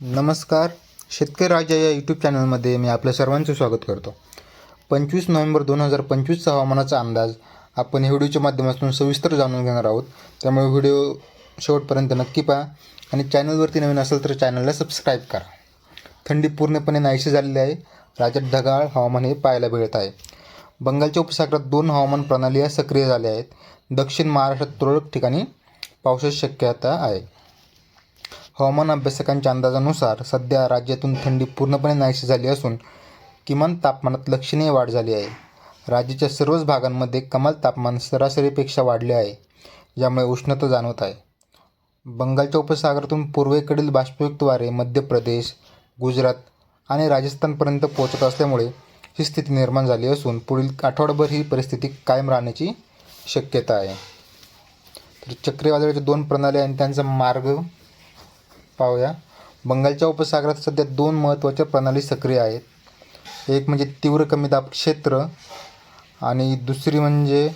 नमस्कार. शेतकरी राजा या यूट्यूब चॅनलमध्ये मी आपल्या सर्वांचं स्वागत करतो. पंचवीस नोव्हेंबर दोन हजार पंचवीसचा हवामानाचा अंदाज आपण या व्हिडिओच्या माध्यमातून सविस्तर जाणून घेणार आहोत. त्यामुळे व्हिडिओ शेवटपर्यंत नक्की पहा आणि चॅनलवरती नवीन असेल तर चॅनलला सबस्क्राईब करा. थंडी पूर्णपणे नाहीशी झालेली आहे. राज्यात ढगाळ हवामान हे पाहायला मिळत आहे. बंगालच्या उपसागरात दोन हवामान प्रणाली या सक्रिय झाल्या आहेत. दक्षिण महाराष्ट्रात तुरळक ठिकाणी पावसाची शक्यता आहे. हवामान अभ्यासकांच्या अंदाजानुसार सध्या राज्यातून थंडी पूर्णपणे नाहीशी झाली असून किमान तापमानात लक्षणीय वाढ झाली आहे. राज्याच्या सर्वच भागांमध्ये कमाल तापमान सरासरीपेक्षा वाढले आहे ज्यामुळे उष्णता जाणवत आहे. बंगालच्या उपसागरातून पूर्वेकडील बाष्पयुक्त वारे मध्य प्रदेश गुजरात आणि राजस्थानपर्यंत पोहोचत असल्यामुळे ही स्थिती निर्माण झाली असून पुढील आठवडाभर ही परिस्थिती कायम राहण्याची शक्यता आहे. तर चक्रीवादळाच्या दोन प्रणाली आणि त्यांचा मार्ग पाहूया. बंगालच्या उपसागरात सध्या दोन महत्त्वाच्या प्रणाली सक्रिय आहेत. एक म्हणजे तीव्र कमी दाब क्षेत्र आणि दुसरी म्हणजे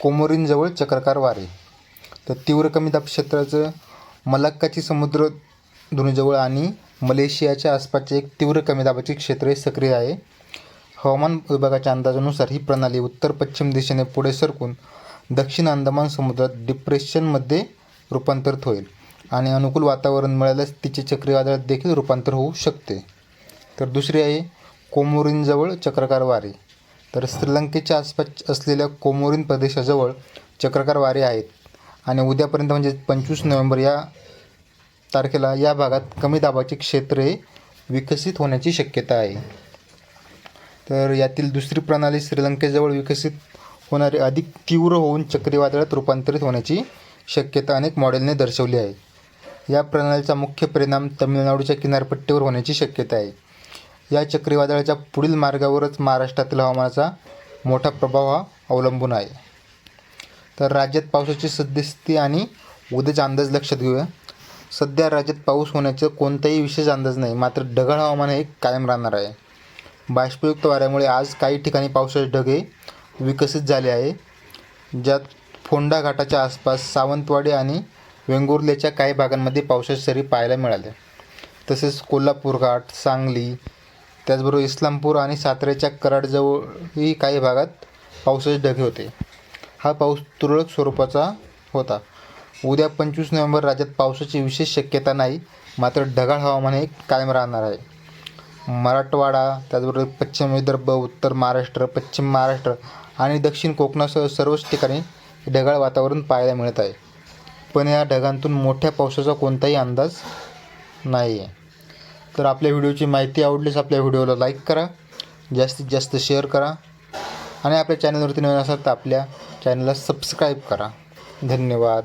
कोमोरीनजवळ चक्रकार वारे. तर तीव्र कमी दाब क्षेत्राचं मलाक्काची समुद्र धुनीजवळ आणि मलेशियाच्या आसपासचे एक तीव्र कमी दाबाचे क्षेत्र हे सक्रिय आहे. हवामान विभागाच्या अंदाजानुसार ही प्रणाली उत्तर पश्चिम दिशेने पुढे सरकून दक्षिण अंदमान समुद्रात डिप्रेशनमध्ये रूपांतरित होईल. आणि अनुकूल वातावरण मिळाल्यास तिचे चक्रीवादळात देखील रूपांतर होऊ शकते. तर दुसरी आहे कोमोरीनजवळ चक्रकार वारे. तर श्रीलंकेच्या आसपास असलेल्या कोमोरीन प्रदेशाजवळ चक्रकार वारे आहेत. आणि उद्यापर्यंत म्हणजे पंचवीस नोव्हेंबर या तारखेला या भागात कमी दाबाचे क्षेत्र हे विकसित होण्याची शक्यता आहे. तर यातील दुसरी प्रणाली श्रीलंकेजवळ विकसित होणारे अधिक तीव्र होऊन चक्रीवादळात रूपांतरित होण्याची शक्यता अनेक मॉडेलने दर्शवली आहे. या प्रणालीचा मुख्य परिणाम तमिळनाडूच्या किनारपट्टीवर होण्याची शक्यता आहे. या चक्रीवादळाच्या पुढील मार्गावरच महाराष्ट्रातील हवामानाचा मोठा प्रभाव हा अवलंबून आहे. तर राज्यात पावसाची सद्यस्थिती आणि उद्याचा अंदाज लक्षात घेऊया. सध्या राज्यात पाऊस होण्याचा कोणताही विशेष अंदाज नाही मात्र ढगाळ हवामान हे कायम राहणार आहे. बाष्पयुक्त वाऱ्यामुळे आज काही ठिकाणी पावसाचे ढगे विकसित झाले आहे. ज्यात फोंडा घाटाच्या आसपास सावंतवाडी आणि वेंगुर्लेच्या काही भागांमध्ये पावसाच्या सरी पाहायला मिळाल्या तसेच कोल्हापूर घाट सांगली त्याचबरोबर इस्लामपूर आणि साताऱ्याच्या कराडजवळही काही भागात पावसाचे ढगे होते. हा पाऊस तुरळक स्वरूपाचा होता. उद्या पंचवीस नोव्हेंबर राज्यात पावसाची विशेष शक्यता नाही मात्र ढगाळ हवामान हे कायम राहणार आहे. मराठवाडा त्याचबरोबर पश्चिम विदर्भ उत्तर महाराष्ट्र पश्चिम महाराष्ट्र आणि दक्षिण कोकणासह सर्वच ठिकाणी ढगाळ वातावरण पाहायला मिळत आहे. पण या ढगांतून मोठ्या पावसाचा कोणताही अंदाज नाही आहे तर आपल्या व्हिडिओची माहिती आवडलीच आपल्या व्हिडिओला लाईक करा जास्तीत जास्त शेअर करा आणि आपल्या चॅनलवरती नवीन असाल तर आपल्या चॅनलला सबस्क्राईब करा. धन्यवाद.